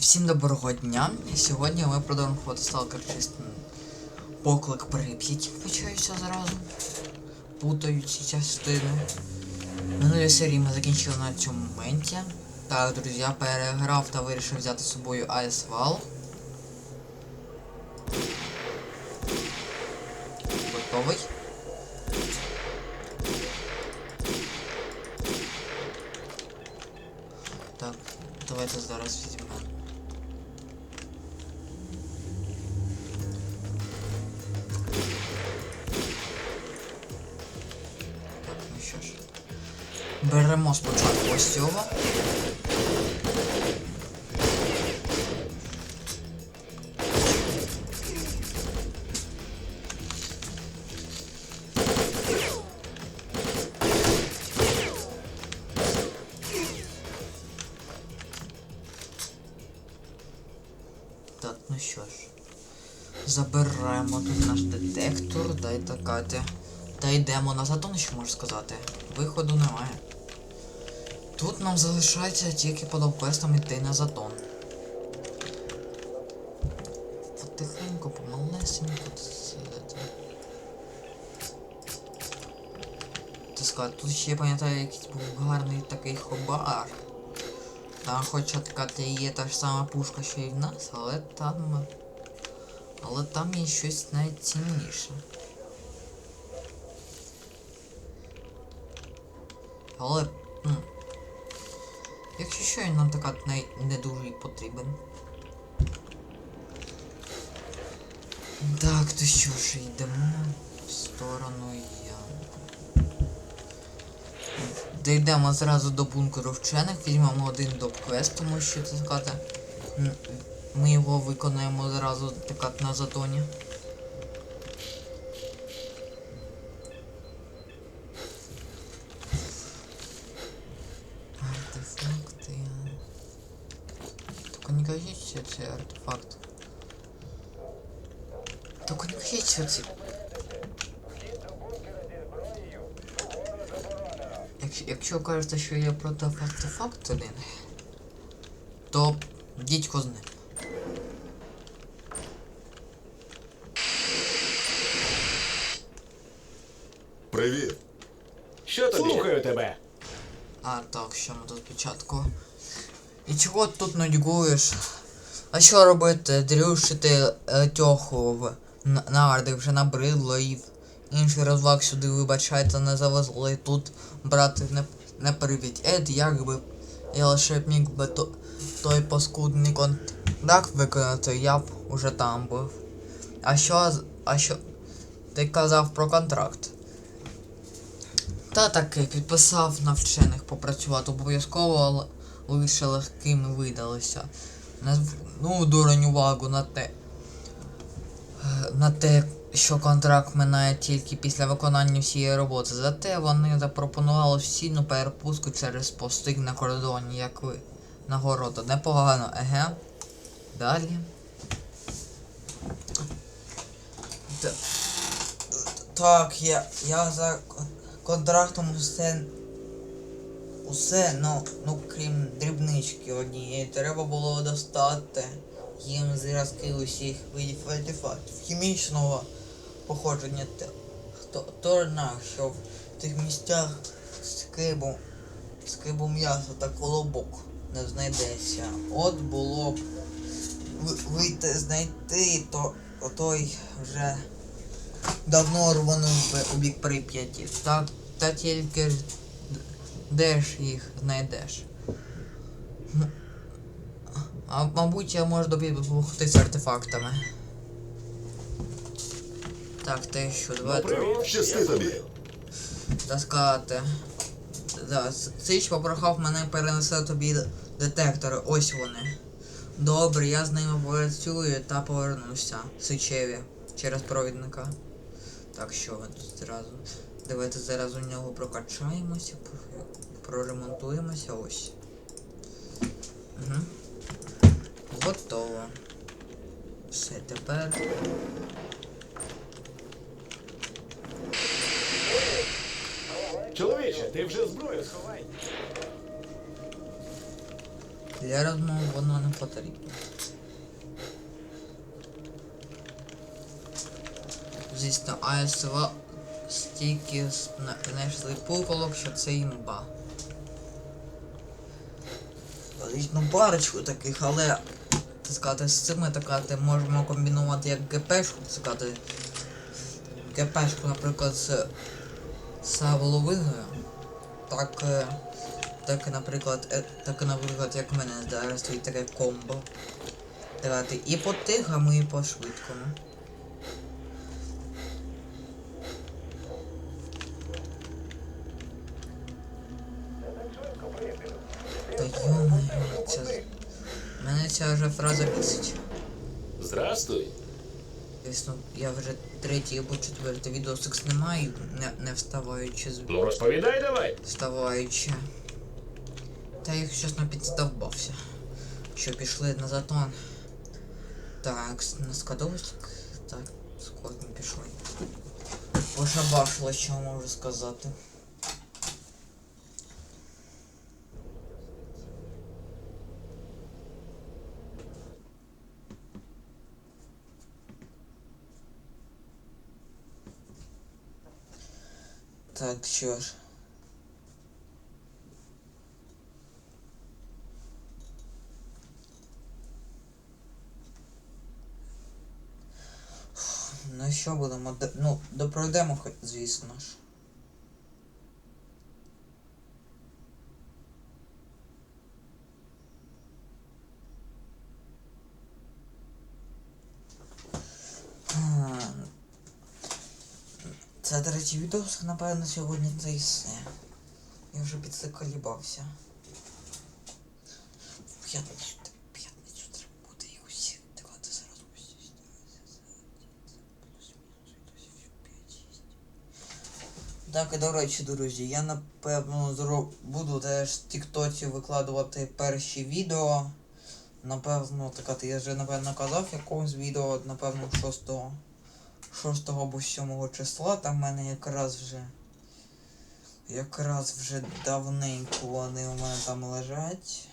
Всім доброго дня. Сьогодні ми продовжуємо фотосталкер 6 поклик Прип'ять. Почаюся зразу. Путаю ці частини. Минулі серії ми закінчили на цьому моменті. Так, друзі, я переграв та вирішив взяти з собою Айсвал. Готовий. Беремо спочатку ось цього. Так, ну що ж. Забираємо тут наш детектор, дай такати. Та йдемо на затон, що можу сказати. Виходу немає. Тут нам залишається тільки по довквестам йти на затон. Потихеньку, помалесенько сидити. Ти тут ще я пам'ятаю якийсь був гарний такий хобар. Там хоча така є та ж сама пушка, що і в нас, але там. Але там є щось навіть цінніше. Але. Якщо що, він нам така не, дуже і потрібен. Так, то що ж, йдемо в сторону я. Дійдемо зразу до бункеру вчених, візьмемо один доп-квест, тому що це м, Ми його виконаємо зразу так на затоні. Це артефакт. Только не кажіть, що це. Якщо, якщо кажете, що я продав артефакт один, то дідько з ним. Привіт. Що тобі? Слухаю тебе. А, так, що ми тут спочатку. І чого тут нудьгуєш? А що робити? Дрюшити е, тьоху в нарди вже набридло і інший розваг сюди, вибачайте, не завезли. Тут брати не, не привіть. Ед, як би я лише міг би то, той паскудний контракт виконати, я б уже там був. А що, а що ти казав про контракт? Та таки підписав навчених попрацювати обов'язково, але лише легкими видалися. Не ну, дурень увагу на те. На те, що контракт минає тільки після виконання всієї роботи. Зате вони запропонували всіну перепустку через пости на кордоні, як ви. Нагорода. Непогано, еге. Далі. Так, я, я за кон- контрактом усе. Усе, ну, ну крім дрібнички однієї, треба було достати їм зразки усіх видів артефактів хімічного походження та хто торна, що в тих місцях скибу, скибу м'яса та колобок не знайдеться. От було б ви- вийти знайти, то той вже давно рванув у Прип'яті. Так, та тільки де ж їх знайдеш? А мабуть, я можу допомогти артефактами. Так, те що, давайте привіт. Щасти тобі. таскати. Да, Сич попрохав мене перенести тобі детектори, ось вони. Добре, я з ними працюю та повернуся Сичеві через провідника. Так що ви тут зразу. Давайте зараз у нього прокачаємося, проремонтуємося ось. Угу. Готово. Все, тепер. Чоловіче, ти вже зброю сховай. Для розмов воно не потрібно. Звісно, АСВ стільки зна- знайшли пуколок, що це імба. Звісно, парочку таких, але так сказати, з цими так сказати, можемо комбінувати як ГПшку, так сказати. ГПшку, наприклад, з, з воловиною. Так, е, так, наприклад, е, так, наприклад, як в мене зараз стоїть таке комбо. Грати і по тиграм, і по швидкому. Та йо-моє, це... Мене ця вже фраза бісить. Здрастуй. Звісно, я вже третій або четвертий відосик знімаю, не, не вставаючи з Ну розповідай давай. вставаючи. Та я чесно підстовбався. Що пішли на затон. Так, на скадовськ. Так, ми пішли. Пошабашило, що можу сказати. Так, що ж. Ну що будемо? Ну, допройдемо, звісно ж. А, Це, до речі, відос, напевно, сьогодні це і все. Я вже підсиколібався. В п'ятницю, п'ятницю треба буде їх усі давати зараз усі. Так, і до речі, друзі, я напевно зро... буду теж в Тіктоці викладувати перші відео. Напевно, так от я вже напевно казав в якомусь відео, напевно, 6, 6 або 7 числа. Там в мене якраз вже. Якраз вже давненько вони у мене там лежать.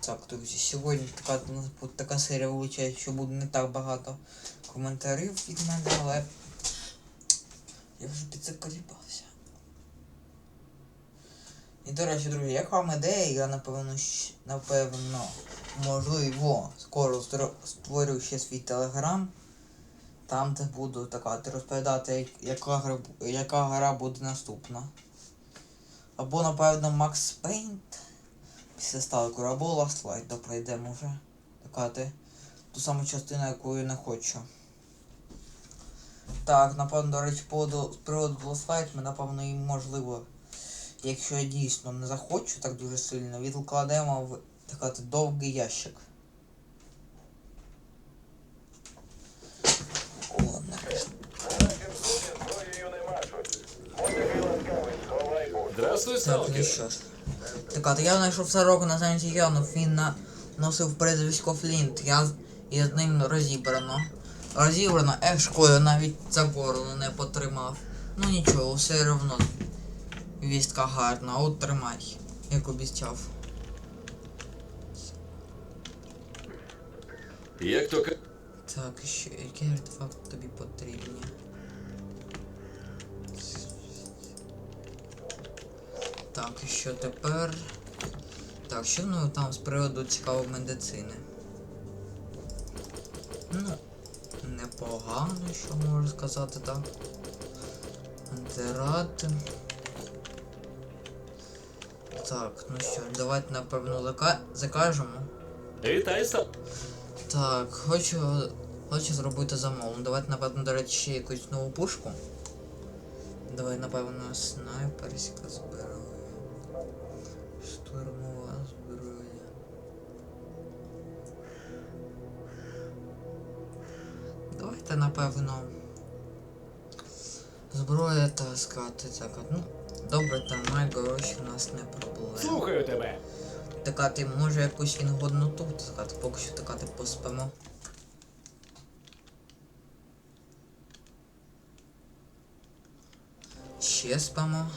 Так, друзі, сьогодні така, у нас буде така серія виходить, що буде не так багато коментарів від мене, але я вже під це колібався. І до речі, друзі, як вам ідея, я напевно, щ- напевно, можливо, скоро створю ще свій телеграм. Там, де буду така розповідати, як- яка гра, яка гра буде наступна. Або, напевно, Max Paint після сталкеру, або Last Light допройдемо вже. Така ти ту саму частину, яку я не хочу. Так, напевно, до речі, поводу, з приводу Last Light ми, напевно, і можливо, якщо я дійсно не захочу так дуже сильно, відкладемо в така ти довгий ящик. Нарешті. Так, ну що ж. Так, от я знайшов сороку на замість Янов, він на... носив прізвисько Флінт, я з- і з ним розібрано. Розібрано, ех, шкода, навіть за горло не потримав. Ну нічого, все одно. Вістка гарна, от тримай, як обіцяв. Як то Так, що, які артефакти тобі потрібні? Так, і що тепер? Так, що ну там з приводу цікавої медицини? Ну, непогано, що можу сказати, так. Антирад. Так, ну що, давайте напевно зака... закажемо. Стал. Так, хочу, хочу зробити замовлення. Давайте, напевно, до речі, ще якусь нову пушку. Давай, напевно, снайперська зброя. Штурмова зброя. Давайте, напевно. Зброя та скати так. Ну, Добре, там май гроші у нас не проблема. Слухаю тебе. Така ти може якусь інгодну тут сказати, поки що така типу, ти поспимо. Ще спимо.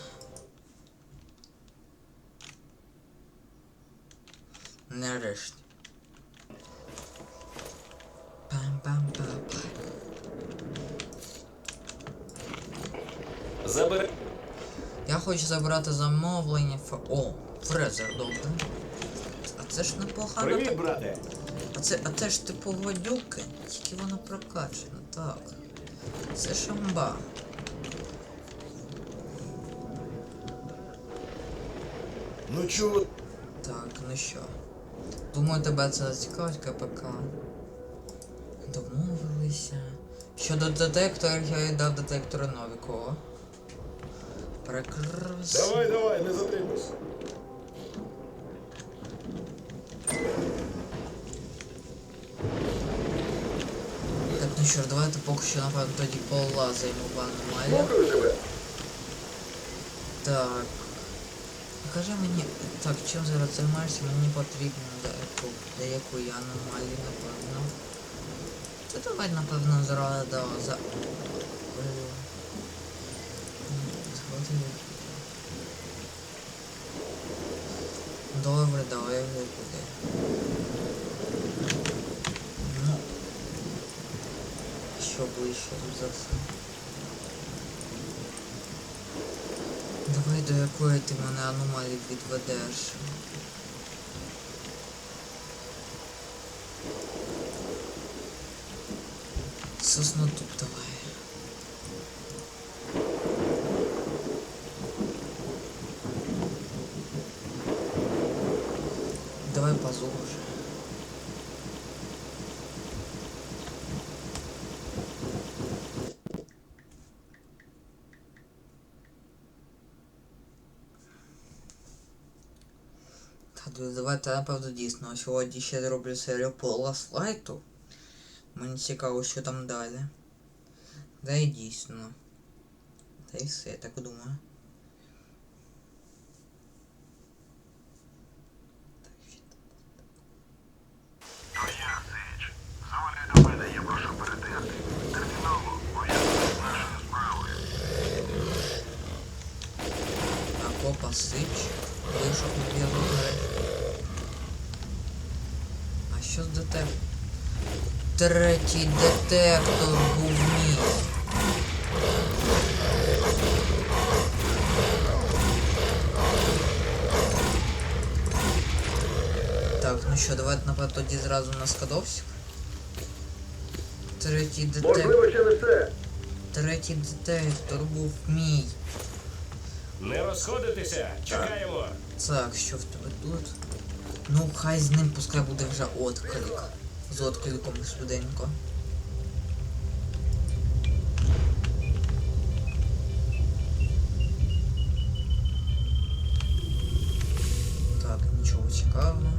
Нарешті. Пам-пам-пам-пам. Забери. Я хочу забрати замовлення ф... О, фрезер, добре. А це ж непогано. Привіт, брате. А це, а це ж типу гладюки, тільки воно прокачано, так. Це шамба. Ну чого? Так, ну що. Думаю, тебе це зацікавить КПК. Домовилися. Щодо детекторів, я віддав детектори Новікова. Прекрасно. Давай, давай, не затримуйся. Так, ну що ж, давайте поки що, напевно, тоді полазаємо в аномалію. Слухаю тебе. Так. Покажи мені. Так, чим зараз займаєшся? Мені потрібно деяку, деяку я аномалію, напевно. Це давай, напевно, зразу да, за. Добре, давай вже куди. Ну. Що ближче тут за все. Давай до якої ти мене аномалії відведеш. Сосну тут давай. Давай позу уже. Та друзі, давайте напевно дійсно. Сьогодні ще зроблю серію по ласлайту. Мені цікаво, що там далі. Да і дійсно. Та і все, я так думаю. Сич. Вийшов на білу А що з детектором? Третій детектор був мій. Так, ну що, давайте напевно тоді зразу на скадовсик. Третій детектор. ще не все. Третій детектор був мій. Не розходитися. Чекаємо. Так, що в тебе тут? Ну, хай з ним пускай буде вже отклик. З откликом швиденько. Так, нічого цікавого.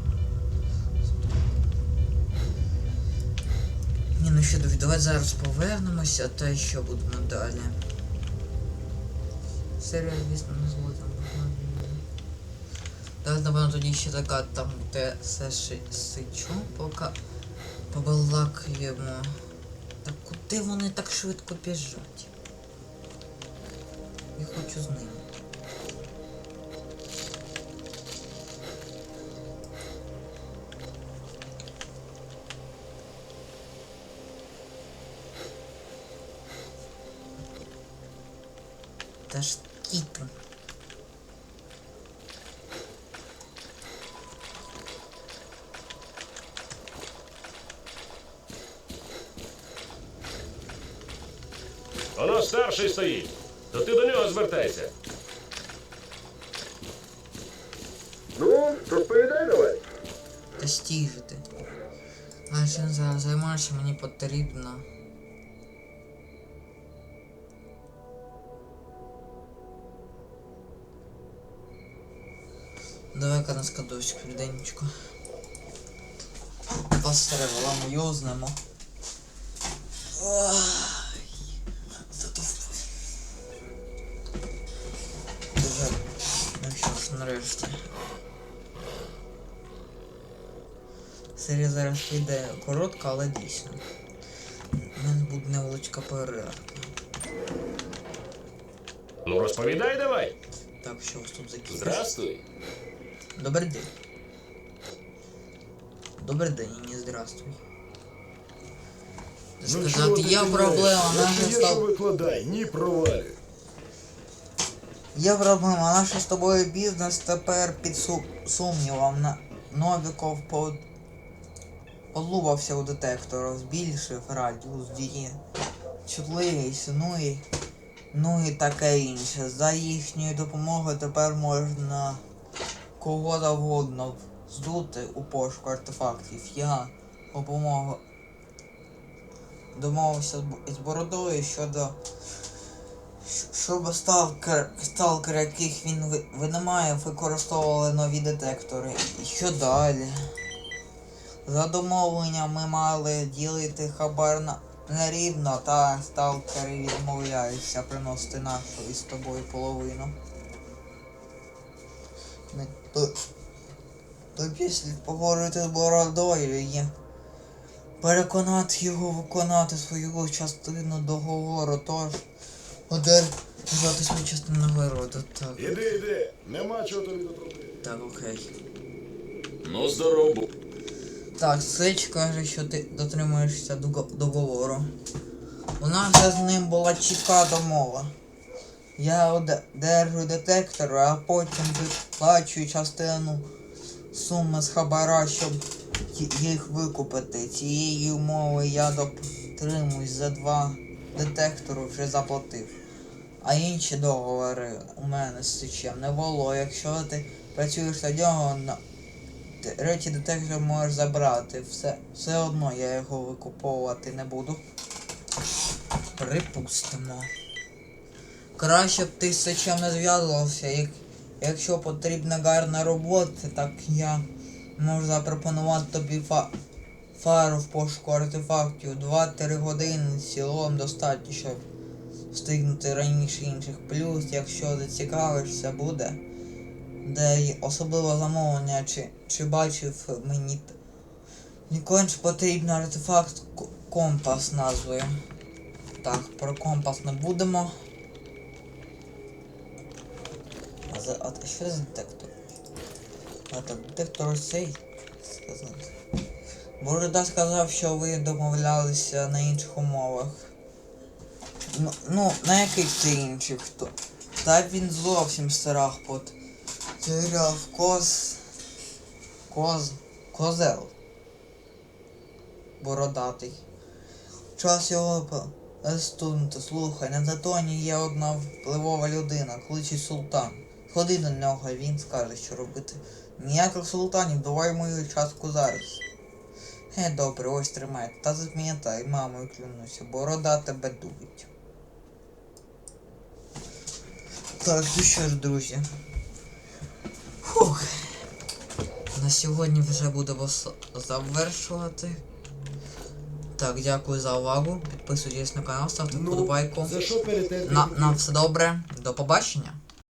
Ні, ну що, давайте зараз повернемося, та й що будемо далі. Серія, звісно, не згодом. Так, напевно, тоді ще така там, де все сичу, поки побалакаємо. Так куди вони так швидко біжать? Я хочу з ними. Та ж кіт. Воно старший стоїть. То ти до нього звертайся. Ну, розповідай давай. Та стій же ти. А чим зараз займаєшся, мені потрібно. Давай-ка на скадовську швиденечко. Постерево ламуйознемо. Ой. Зато в- Дуже. Ну що ж, нарешті. Серія зараз піде коротка, але дійсно. У мене буде невеличка перерва. Ну розповідай давай. Так, що у вас тут закінчиш? Здрастуй. Добрий день. Добрий день не здравствуй. Ну Сказати, ти є проблема, наша що став. викладай, ні провалюй. Є проблема, наш з тобою бізнес тепер під су- сумнівом. На... Новіков по... Подлубався у детектора, збільшив радіус дії, чутливість, ну і... Ну і таке інше. За їхньою допомогою тепер можна кого завгодно здути у пошуку артефактів. Я допомогу домовився з Бородою щодо Щоб сталкер, сталкер, яких він ви- використовували нові детектори. І що далі? За домовленням ми мали ділити хабар на, на рівно, та сталкери відмовляються приносити нашу із тобою половину. То, то після поговорити з бородою і переконати його виконати свою частину договору, тож одержати свою частину нагороду. Так, Іди, іди, нема чого тобі тут робити. так, окей. Ну здоров. бу- Так, Сич каже, що ти дотримуєшся дого- договору. У нас з ним була чітка домова. Я оде- держу детектор, а потім виплачую частину суми з хабара, щоб їх викупити. Цієї умови я дотримуюсь за два детектори вже заплатив. А інші договори у мене з Сичем не було. Якщо ти працюєш на нього, Третій детектор можеш забрати. Все, все одно я його викуповувати не буду. Припустимо. Краще б ти з чим не зв'язувався. Як, якщо потрібна гарна робота, так я можу запропонувати тобі фа, фару в пошуку артефактів. 2-3 години цілом достатньо, щоб встигнути раніше інших. Плюс, якщо зацікавишся, буде де й особливе замовлення, чи, чи бачив мені. ж потрібен артефакт компас назвою. Так, про компас не будемо. А, за, а що за детектор? А так детектор цей сказав. Борода сказав, що ви домовлялися на інших умовах. Ну, ну на яких це інших? То? Та він зовсім старах под. Теряв коз. Коз. Козел. Бородатий. Час його стунути. Слухай, на затоні є одна впливова людина, кличе султан. Сходи до нього, він скаже, що робити. Ніяких султанів, давай мою частку зараз. Е, добре, ось тримай. Та запам'ятай, мамою клянуся, борода тебе дубить. Так, ну що ж, друзі. Фух. На сьогодні вже будемо завершувати. Так, дякую за увагу. Підписуйтесь на канал, ставте вподобайку. Ну, за що? На, на все добре. До побачення.